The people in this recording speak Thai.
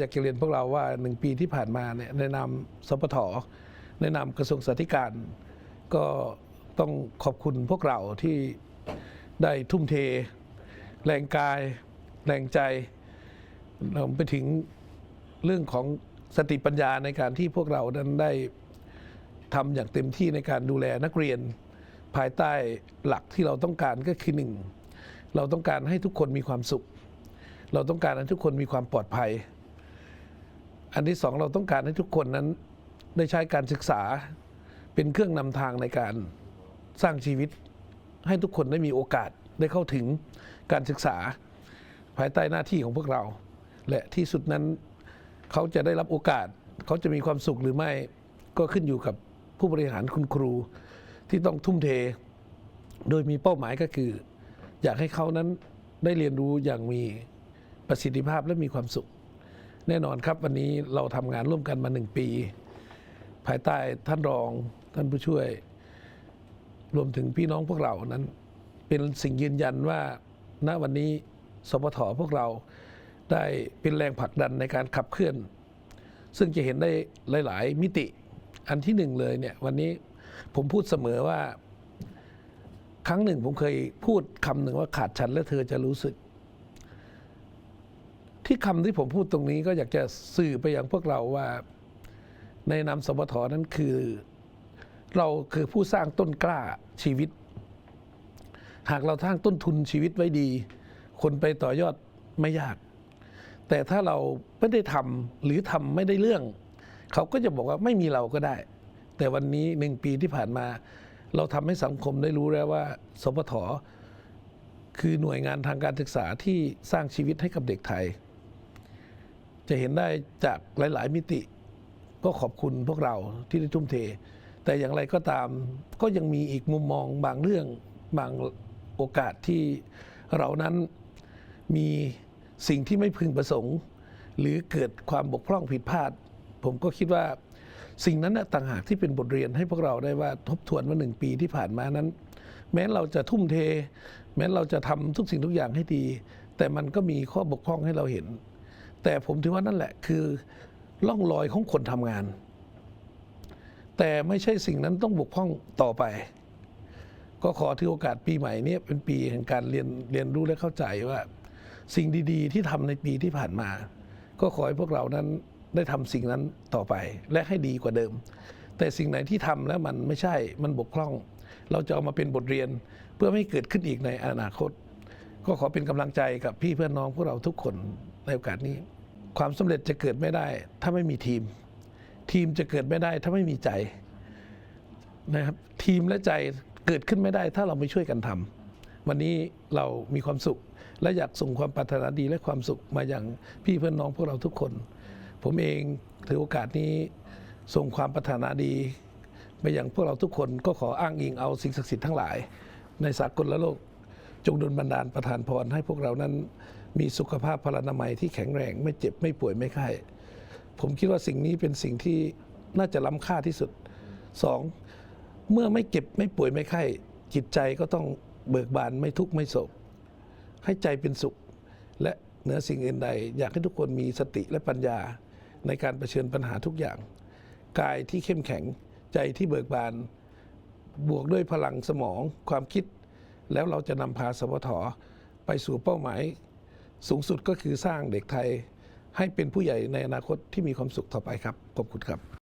อยากจะเรียนพวกเราว่าหนึ่งปีที่ผ่านมาเนี่ยในนามสปทในนามกระทรวงสาธารณการก็ต้องขอบคุณพวกเราที่ได้ทุ่มเท แรงกาย แรงใจรวมไปถึงเรื่องของสติปัญญาในการที่พวกเรานั้นได้ทำอย่างเต็มที่ในการดูแลนักเรียน ภายใต้หลักที่เราต้องการก็คือหนึ่งเราต้องการให้ทุกคนมีความสุข เราต้องการให้ทุกคนมีความปลอดภัย อันที่สองเราต้องการให้ทุกคนนั้นได้ใช้การศึกษาเป็นเครื่องนำทางในการสร้างชีวิต ให้ทุกคนได้มีโอกาสได้เข้าถึงการศึกษา ภายใต้หน้าที่ของพวกเรา และที่สุดนั้นเขาจะได้รับโอกาส เขาจะมีความสุขหรือไม่ก็ขึ้นอยู่กับผู้บริหารคุณครูที่ต้องทุ่มเท โดยมีเป้าหมายก็คือ อยากให้เขานั้นได้เรียนรู้อย่างมีประสิทธิภาพและมีความสุข แน่นอนครับวันนี้เราทำงานร่วมกันมาหนึ่งปี ภายใต้ท่านรองท่านผู้ช่วย รวมถึงพี่น้องพวกเรานั้น เป็นสิ่งยืนยันว่าณวันนี้สปทพวกเราได้เป็นแรงผลักดันในการขับเคลื่อน ซึ่งจะเห็นได้หลาย ๆ มิติอันที่หนึ่งเลยเนี่ยวันนี้ผมพูดเสมอว่า ครั้งหนึ่งผมเคยพูดคำหนึ่งว่าขาดฉันและเธอจะรู้สึก ที่คำที่ผมพูดตรงนี้ก็อยากจะสื่อไปยังพวกเราว่า ในนามสปทนั้นคือ เราคือผู้สร้างต้นกล้าชีวิต หากเราสร้างต้นทุนชีวิตไว้ดี คนไปต่อยอดไม่ยาก แต่ถ้าเราไม่ได้ทำหรือทำไม่ได้เรื่อง เขาก็จะบอกว่าไม่มีเราก็ได้ แต่วันนี้หนึ่งปีที่ผ่านมา เราทำให้สังคมได้รู้แล้วว่าสปทคือหน่วยงานทางการศึกษาที่สร้างชีวิตให้กับเด็กไทย จะเห็นได้จากหลาย ๆ มิติ ก็ขอบคุณพวกเราที่ได้ทุ่มเท แต่อย่างไรก็ตามก็ยังมีอีกมุมมองบางเรื่องบางโอกาสที่เรานั้นมีสิ่งที่ไม่พึงประสงค์ หรือเกิดความบกพร่องผิดพลาด ผมก็คิดว่าสิ่งนั้นต่างหากที่เป็นบทเรียนให้พวกเราได้ว่าทบทวนว่าหนึ่งปีที่ผ่านมานั้น แม้เราจะทุ่มเท แม้เราจะทำทุกสิ่งทุกอย่างให้ดี แต่มันก็มีข้อบกพร่องให้เราเห็น แต่ผมถือว่านั่นแหละคือล่องรอยของคนทำงาน แต่ไม่ใช่สิ่งนั้นต้องบกพร่องต่อไป ก็ขอถือโอกาสปีใหม่เนี้เป็นปีแห่งการเรียนเรียนรู้และเข้าใจว่า สิ่งดี ๆ ที่ทำในปีที่ผ่านมา ก็ขอให้พวกเรานั้นได้ทำสิ่งนั้นต่อไปและให้ดีกว่าเดิม แต่สิ่งไหนที่ทำแล้วมันไม่ใช่มันบกพร่อง เราจะเอามาเป็นบทเรียนเพื่อไม่ให้เกิดขึ้นอีกในอนาคต ก็ขอเป็นกำลังใจกับพี่เพื่อนน้องพวกเราทุกคนในโอกาสนี้ ความสำเร็จจะเกิดไม่ได้ ถ้าไม่มีทีม ทีมจะเกิดไม่ได้ ถ้าไม่มีใจนะครับทีมและใจเกิดขึ้นไม่ได้ ถ้าเราไม่ช่วยกันทำวันนี้เรามีความสุข และอยากส่งความปรารถนาดีและความสุขมาอย่างพี่เพื่อนน้องพวกเราทุกคน ผมเองถือโอกาสนี้ส่งความปรารถนาดีไปอย่างพวกเราทุกคนก็ขออ้างอิงเอาสิ่งศักดิ์สิทธิ์ทั้งหลาย ในสากลและโลกจงดลบันดาลประทานพรให้พวกเรานั้น มีสุขภาพพลานามัยที่แข็งแรง ไม่เจ็บไม่ป่วยไม่ไข้ผมคิดว่าสิ่งนี้เป็นสิ่งที่น่าจะล้ำค่าที่สุดสองเมื่อไม่เจ็บไม่ป่วยไม่ไข้จิตใจก็ต้องเบิกบานไม่ทุกข์ไม่โศก ให้ใจเป็นสุข และเหนือสิ่งอื่นใด อยากให้ทุกคนมีสติและปัญญาในการเผชิญปัญหาทุกอย่าง กายที่เข้มแข็งใจที่เบิกบาน บวกด้วยพลังสมองความคิด แล้วเราจะนำพาสพทไปสู่เป้าหมาย สูงสุดก็คือสร้างเด็กไทยให้เป็นผู้ใหญ่ในอนาคตที่มีความสุขต่อไปครับขอบคุณครับ